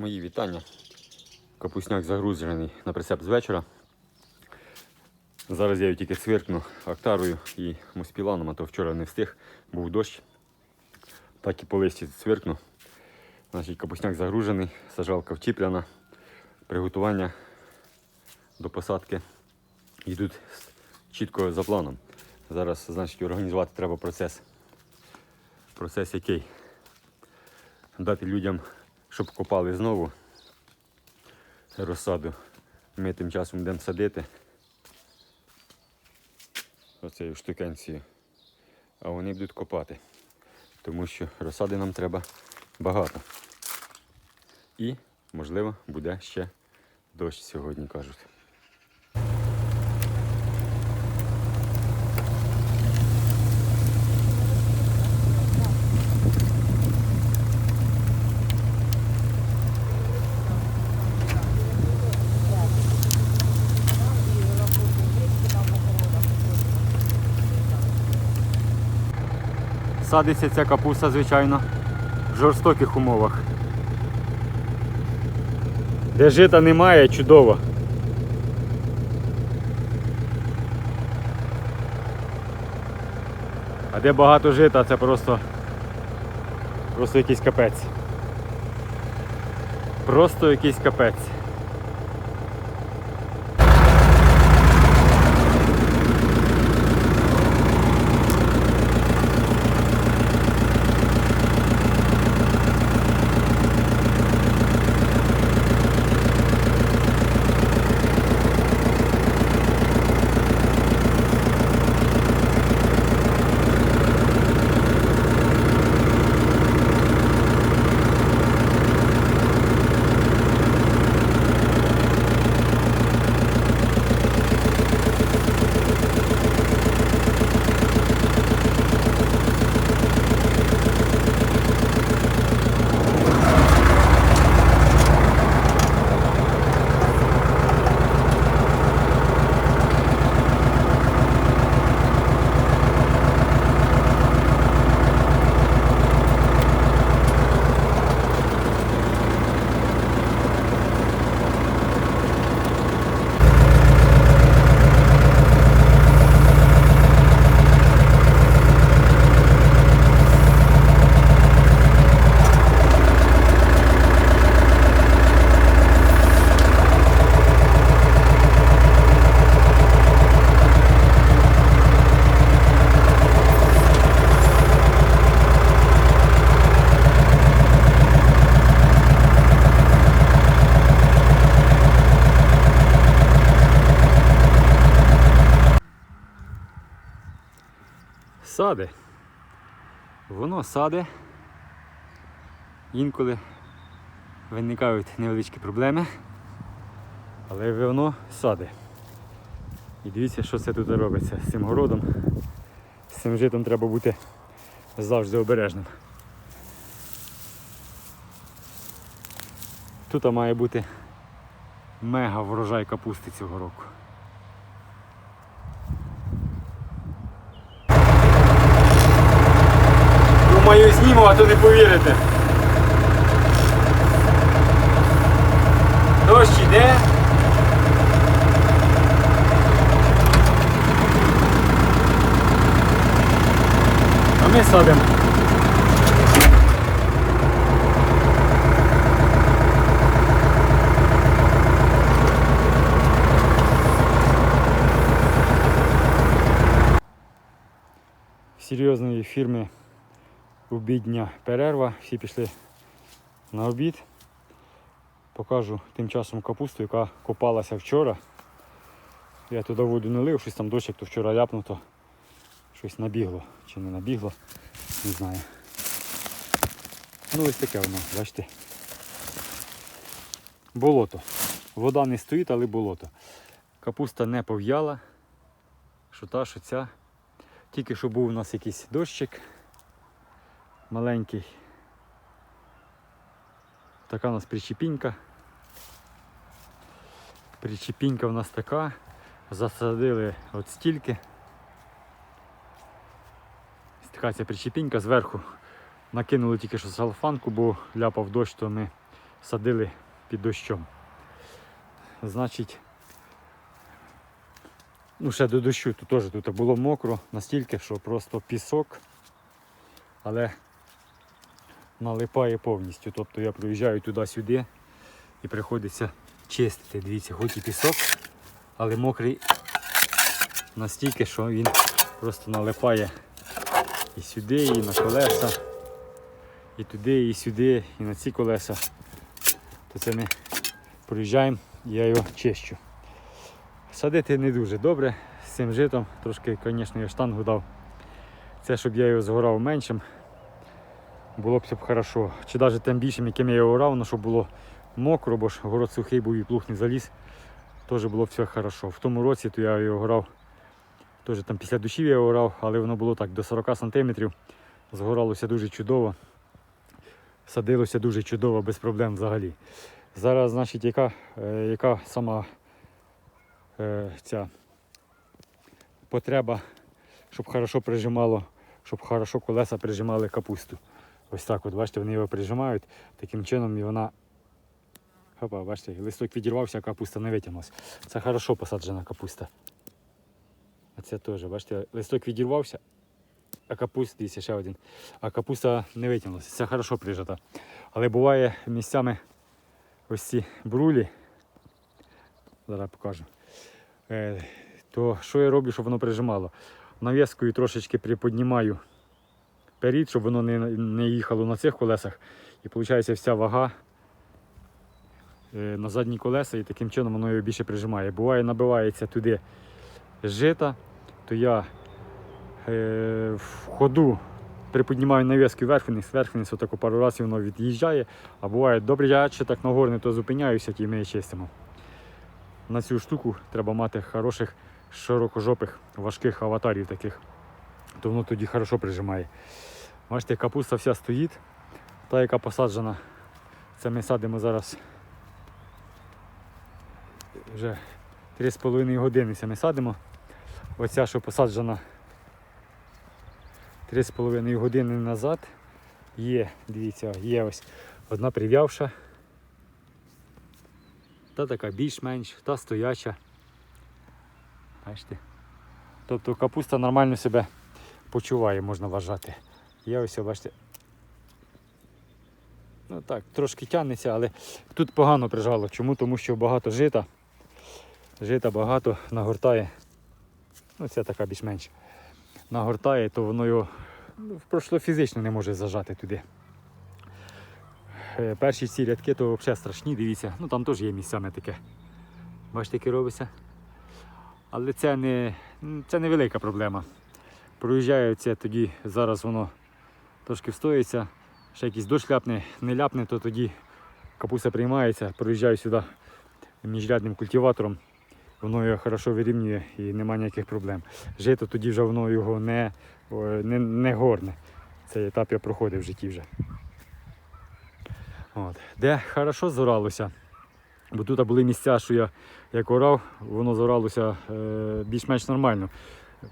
Мої вітання. Капусняк загрузений на прицеп з вечора. Зараз я його тільки цвиркну актарою і муспіланом, а то вчора не встиг, був дощ. Так і по листі цвиркну. Значить, капусняк загружений, сажалка вчіпляна. Приготування до посадки йдуть чітко за планом. Зараз, значить, організувати треба процес. Процес який? Дати людям, щоб копали знову розсаду. Ми тим часом будемо садити оцею штукенцією. А вони будуть копати. Тому що розсади нам треба багато. І, можливо, буде ще дощ сьогодні, кажуть. Садиться ця капуста, звичайно, в жорстоких умовах. Де жита немає, чудово. А де багато жита, це просто, просто якийсь капець. Просто якийсь капець. Сади. Воно саде. Інколи виникають невеличкі проблеми, але воно саде. І дивіться, що це тут робиться з цим городом. З цим житом треба бути завжди обережним. Тут має бути мега врожай капусти цього року. Думаю, зніму, а то не повірите. Дощ іде. А ми садимо. Серйозної фірми обідня перерва, всі пішли на обід. Покажу тим часом капусту, яка копалася вчора. Я туди воду не лив, щось там дощик, то вчора ляпнуто. Щось набігло чи не набігло, не знаю. Ну ось таке воно, бачите. Болото. Вода не стоїть, але болото. Капуста не пов'яла. Що та, що ця. Тільки що був у нас якийсь дощик маленький. Така у нас причепінька. Причепінька у нас така. Засадили от стільки. Така ця причепінька зверху. Накинули тільки що салфанку, бо ляпав дощ, то ми садили під дощом. Значить, ну ще до дощу тут теж тут було мокро настільки, що просто пісок, але налипає повністю. Тобто я проїжджаю туди-сюди і приходиться чистити. Дивіться, хоч і пісок, але мокрий настільки, що він просто налипає і сюди, і на колеса, і туди, і сюди, і на ці колеса. То це ми проїжджаємо, я його чищу. Садити не дуже добре з цим житом, трошки, звісно, я штангу дав. Це щоб я його згорав меншим, було б все б хорошо. Чи навіть тим більшим, яким я його орав, ну, щоб було мокро, бо ж город сухий був і плуг не заліз, теж було б все хорошо. В тому році то я його орав, теж там після душів я його орав, але воно було так до 40 см. Згоралося дуже чудово. Садилося дуже чудово, без проблем взагалі. Зараз, значить, яка, е, яка сама е, ця потреба, щоб хорошо прижимало, щоб хорошо колеса прижимали капусту. Ось так от, бачите, вони його прижимають, таким чином і вона. Хопа, бачите, листок відірвався, а капуста не витягнулася. Це хорошо посаджена капуста. А це теж, бачите, листок відірвався, а капуста, дивіться, ще один. А капуста не витягнулася. Це хорошо прижата. Але буває місцями ось ці брулі. Зараз покажу. Е, то що я роблю, щоб воно прижимало? Навіскою трошечки приподнімаю перід, щоб воно не, не їхало на цих колесах. І виходить вся вага е, на задні колеса, і таким чином воно його більше прижимає. Буває, набивається туди жита, то я е, в ходу приподнімаю нав'язки вверх вниз, вверх пару разів воно від'їжджає. А буває, добре, я ще так на горне, то зупиняюся і ми її чистимо. На цю штуку треба мати хороших, широкожопих, важких аватарів таких. То воно тоді хорошо прижимає. Бачите, капуста вся стоїть, та яка посаджена. Це ми садимо зараз вже 3,5 години це ми садимо. Оця, що посаджена 3,5 години назад. Є, дивіться, є ось одна прив'явша. Та така більш-менш, та стояча. Бачите? Тобто капуста нормально себе почуває, можна вважати. Є ось, бачите. Ну так, трошки тягнеться, але тут погано прижало. Чому? Тому що багато жита. Жита багато нагортає. Ну, це така більш-менш. Нагортає, то воно його ну, фізично не може зажати туди. Е, Перші ці рядки то взагалі страшні, дивіться. Ну там теж є місцями таке. Бачите, яке робиться. Але це не, це не велика проблема. Проїжджаю це тоді, зараз воно трошки встоїться, ще якийсь дощ ляпне, не ляпне, то тоді капуста приймається, проїжджаю сюди міжрядним культиватором, воно його хорошо вирівнює і немає ніяких проблем. Жито тоді вже воно його не, не, не горне. Цей етап я проходив в житті вже. От. Де хорошо зоралося, бо тут були місця, що я як орав, воно зоралося е, більш-менш нормально.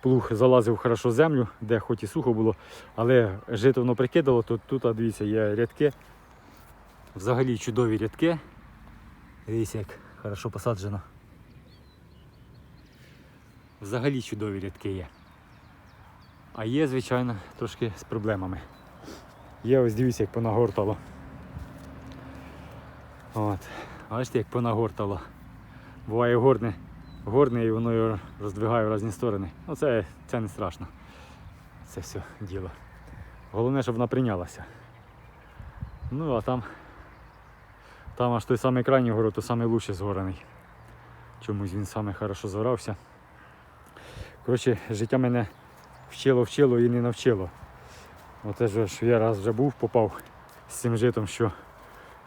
Плуг залазив хорошо в землю, де хоч і сухо було, але жито воно прикидало, то тут, а, дивіться, є рядки. Взагалі чудові рядки. Дивіться, як хорошо посаджено. Взагалі чудові рядки є. А є, звичайно, трошки з проблемами. Є ось дивіться, як понагортало. От. Бачите, як понагортало. Буває горне, горне і воно його роздвигає в різні сторони. Ну це, це не страшно. Це все діло. Головне, щоб вона прийнялася. Ну а там, там аж той самий крайній город, то самий лучше згорений. Чомусь він саме хорошо згорався. Коротше, життя мене вчило, вчило і не навчило. Оте ж, я раз вже був, попав з цим житом, що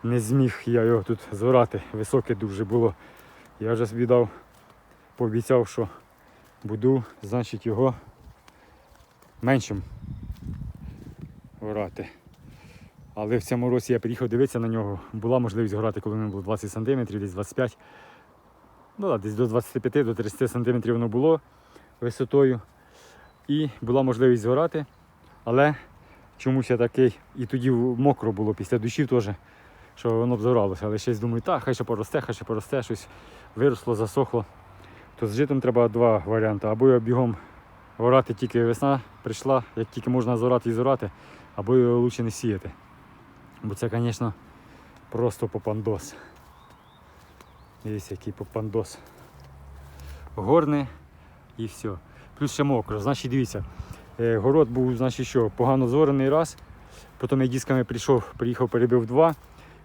не зміг я його тут зорати. Високе дуже було. Я вже собі пообіцяв, що буду, значить, його меншим орати. Але в цьому році я приїхав дивитися на нього. Була можливість грати, коли мені було 20 см, десь 25 Ну, десь до 25 до 30 см воно було висотою. І була можливість згорати. Але чомусь я такий, і тоді мокро було після душів теж що воно б зоралося. Але щось думаю, так, хай ще поросте, хай ще поросте, щось виросло, засохло. То з житом треба два варіанти. Або його бігом орати тільки весна прийшла, як тільки можна зорати і зорати, або його краще не сіяти. Бо це, звісно, просто попандос. Дивіться, який попандос. Горне і все. Плюс ще мокро. Значить, дивіться, е, город був, значить, що, погано зорений раз. Потім я дисками прийшов, приїхав, перебив два.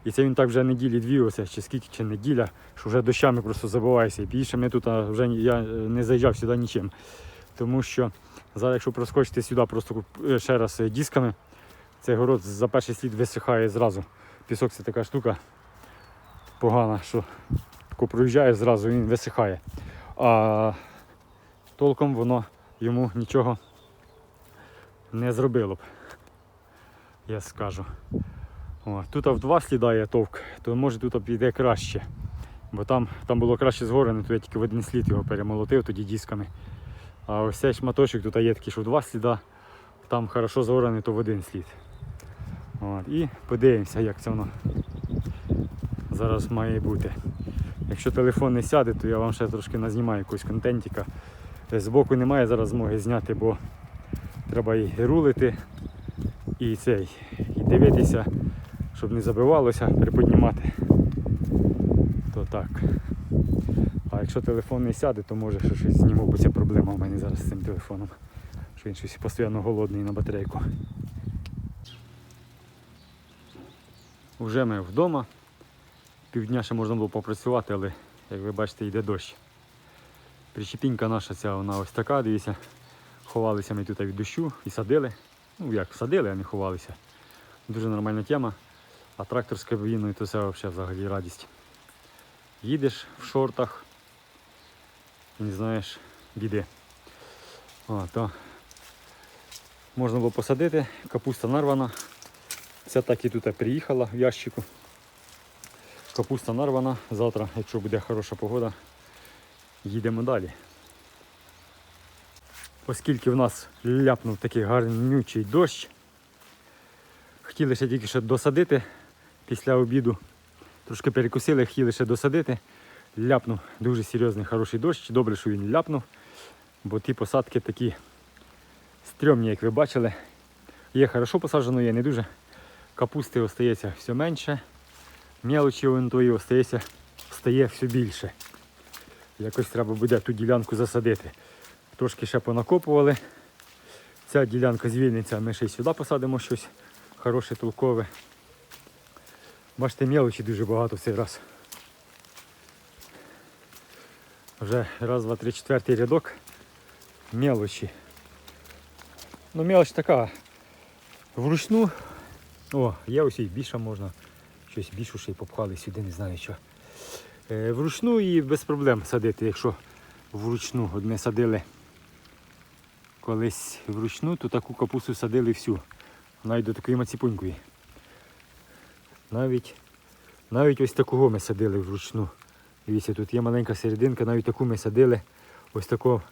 І це він так вже неділі дві, оце, чи скільки, чи неділя, що вже дощами просто забивається. І більше ми тут вже я е, не заїжджав сюди нічим. Тому що зараз, якщо проскочити сюди просто е, ще раз е, дисками, цей город за перший слід висихає зразу. Пісок це така штука погана, що тако проїжджає зразу, він висихає. А толком воно йому нічого не зробило б. Я скажу. О, тут в два сліда є товк, то може тут піде краще. Бо там, там було краще згорене, то я тільки в один слід його перемолотив тоді дисками. А ось цей шматочок тут є такий, що в два сліда, там хорошо згорений, то в один слід. От, і подивимося, як це воно зараз має бути. Якщо телефон не сяде, то я вам ще трошки назнімаю якогось контентіка. Збоку немає зараз змоги зняти, бо треба і рулити, і цей, і дивитися, щоб не забивалося, приподнімати. То так. А якщо телефон не сяде, то може що щось зніму, бо це проблема в мене зараз з цим телефоном. Що він щось постійно голодний на батарейку. Уже ми вдома. Півдня ще можна було попрацювати, але як ви бачите, йде дощ. Причепінька наша ця вона ось така, дивіться. Ховалися ми тут від дощу і садили. Ну як садили, а не ховалися. Дуже нормальна тема. А трактор з кабіною то це взагалі взагалі радість. Їдеш в шортах і не знаєш біди. О, то можна було посадити, капуста нарвана. Ця так і тут приїхала в ящику. Капуста нарвана. Завтра, якщо буде хороша погода, їдемо далі. Оскільки в нас ляпнув такий гарнючий дощ, хотіли ще тільки ще досадити після обіду. Трошки перекусили, хотіли ще досадити. Ляпнув дуже серйозний хороший дощ. Добре, що він ляпнув, бо ті посадки такі стрьомні, як ви бачили. Є хорошо посаджено, є не дуже. Капусти остається все менше. Мелочі вон тої остається, стає все більше. Якось треба буде ту ділянку засадити. Трошки ще понакопували. Ця ділянка звільниться, ми ще й сюди посадимо щось хороше, толкове. Бачите, мелочі дуже багато в цей раз. Вже раз, два, три, четвертий рядок. Мелочі. Ну, мелоч така. Вручну. О, є ось і більше можна. Щось більшу ще й попхали сюди, не знаю що. Е, вручну і без проблем садити, якщо вручну. От ми садили колись вручну, то таку капусту садили всю. Навіть до такої маціпунької. Навіть, навіть ось такого ми садили вручну. Дивіться, тут є маленька серединка, навіть таку ми садили. Ось таку.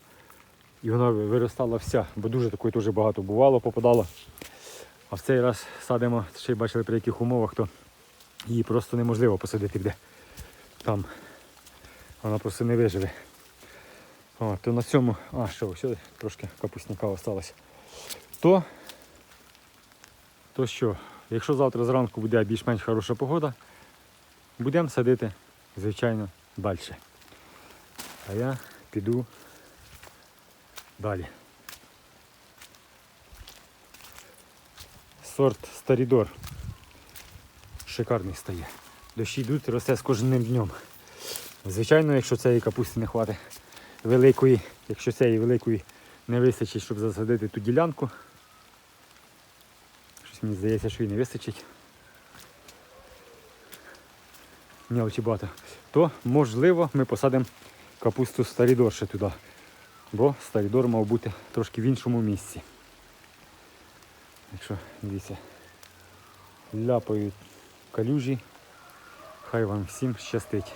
І вона виростала вся, бо дуже такої теж багато бувало, попадало. А в цей раз садимо, ще бачили при яких умовах, то її просто неможливо посадити де. Там вона просто не виживе. О, то на цьому, а що, ось трошки капусняка осталось. То, то що, якщо завтра зранку буде більш-менш хороша погода, будемо садити, звичайно, далі. А я піду далі. Сорт Старідор. Шикарний стає. Дощі йдуть, росте з кожним днем. Звичайно, якщо цієї капусти не хватить великої, якщо цієї великої не вистачить, щоб засадити ту ділянку. Мені здається, що і не вистачить. Мелочі багато. То можливо ми посадимо капусту Старідор ще туди. Бо Старідор мав бути трошки в іншому місці. Якщо дивіться, ляпають калюжі, хай вам всім щастить.